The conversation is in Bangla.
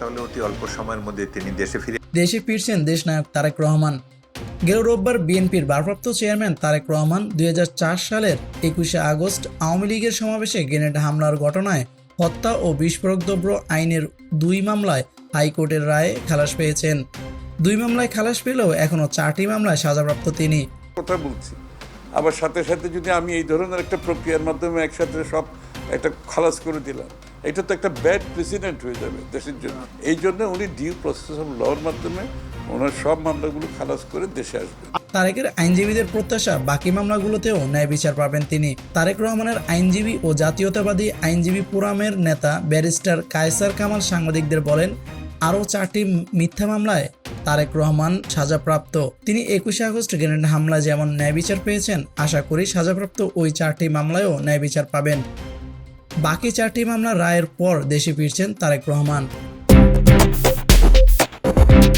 তাহলে অতি অল্প সময়ের মধ্যে তিনি দেশে ফিরে দেশে ফিরছেন দেশনায়ক তারেক রহমান। গেল রোববার বিএনপির ভারপ্রাপ্ত চেয়ারম্যান তারেক রহমান দুই সালের একুশে আগস্ট আওয়ামী লীগের সমাবেশে গ্রেনেড হামলার ঘটনায় হত্যা ও বিস্ফোরক দ্রব্য আইনের দুই মামলায় হাইকোর্টের রায়ে খালাস পেয়েছেন। দুই মামলায় খালাস পেলেও এখনও চারটি মামলায় সাজাপ্রাপ্ত তিনি। কথা বলছি। আবার সাথে সাথে যদি আমি এই ধরনের একটা প্রক্রিয়ার মাধ্যমে একসাথে সব একটা খালাস করে দিলাম। এটা তো একটা ব্যাড প্রেসিডেন্ট হয়ে যাবে দেশের জন্য। এই জন্য উনি ডিউ প্রসেস অফ লর মাধ্যমে ওনার সব মামলাগুলো খালাস করে দেশে আসবেন। তারেকের আইনজীবীদের প্রত্যাশা, বাকি মামলাগুলোতেও ন্যায় বিচার পাবেন তিনি। তারেক রহমানের আইনজীবী ও জাতীয়তাবাদী আইনজীবী ফোরামের নেতা, ব্যারিস্টার কায়সার কামাল সাংবাদিকদের বলেন, আরও চারটি মিথ্যা মামলায় তারেক রহমান সাজাপ্রাপ্ত। তিনি একুশে আগস্ট গ্রেনেড হামলায় যেমন ন্যায় বিচার পেয়েছেন, আশা করি সাজাপ্রাপ্ত ওই চারটি মামলায়ও ন্যায় বিচার পাবেন। বাকি চারটি মামলা রায়ের পর দেশে ফিরছেন তারেক রহমান।